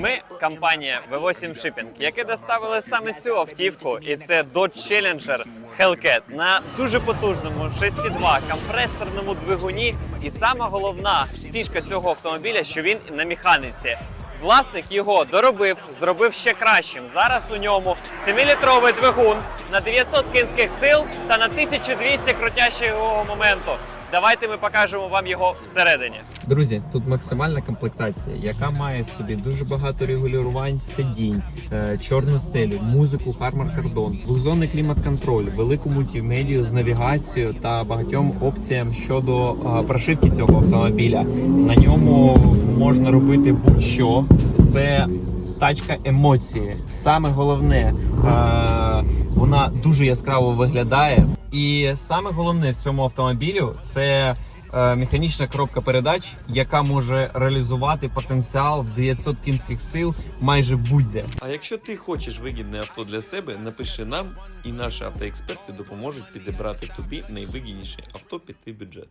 Ми компанія V8 Shipping, яка доставили саме цю автівку, і це Dodge Challenger Hellcat на дуже потужному 6.2 компресорному двигуні. І сама головна фішка цього автомобіля, що він на механіці. Власник його доробив, зробив ще кращим. Зараз у ньому 7-літровий двигун на 900 кінських сил та на 1200 крутящого моменту. Давайте ми покажемо вам його всередині. Друзі, тут максимальна комплектація, яка має в собі дуже багато регулювань сидінь, е, чорну стелю, музику Harman Kardon, двохзонний клімат-контроль, велику мультимедію з навігацією та багатьом опціям щодо е, прошивки цього автомобіля. На ньому можна робити будь-що. Це тачка емоції. Саме головне, е, вона дуже яскраво виглядає. І саме головне в цьому автомобілю це е, механічна коробка передач, яка може реалізувати потенціал 900 кінських сил майже будь-де. А якщо ти хочеш вигідне авто для себе, напиши нам, і наші автоексперти допоможуть підібрати тобі найвигідніше авто під твій бюджет.